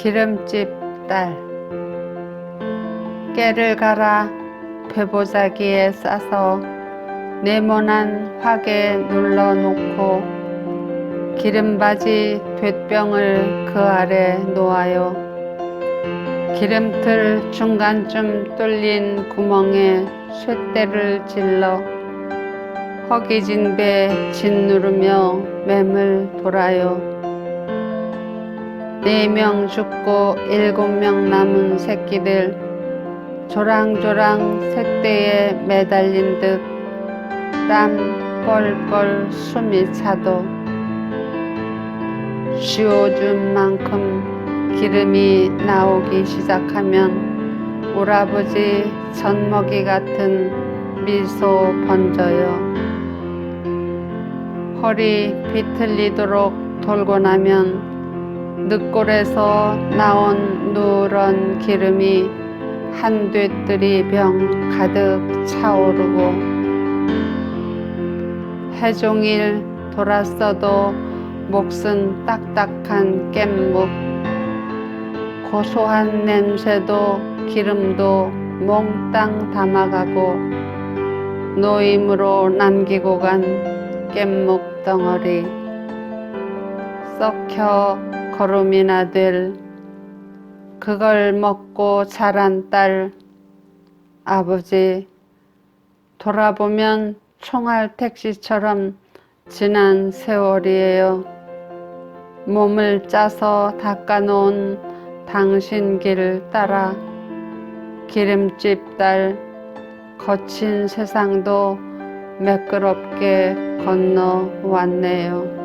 기름집 딸 깨를 갈아 배보자기에 싸서 네모난 화게 눌러 놓고 기름바지 돛병을 그 아래 놓아요. 기름틀 중간쯤 뚫린 구멍에 쇳대를 질러 허기진 배 짓누르며 맴을 돌아요. 네 명 죽고 일곱 명 남은 새끼들 조랑조랑 색대에 매달린 듯 땀 뻘뻘 숨이 차도 쉬어준 만큼 기름이 나오기 시작하면 오라버지 젖먹이 같은 미소 번져요. 허리 비틀리도록 돌고 나면 늑골에서 나온 누런 기름이 한 되들이 병 가득 차오르고 해종일 돌았어도 몫은 딱딱한 깻묵. 고소한 냄새도 기름도 몽땅 담아가고 노임으로 남기고 간 깻묵 덩어리 썩혀 거름이나 될 그걸 먹고 자란 딸 아버지 돌아보면 총알 택시처럼 지난 세월이에요. 몸을 짜서 닦아놓은 당신 길 따라 기름집 딸 거친 세상도 매끄럽게 건너왔네요.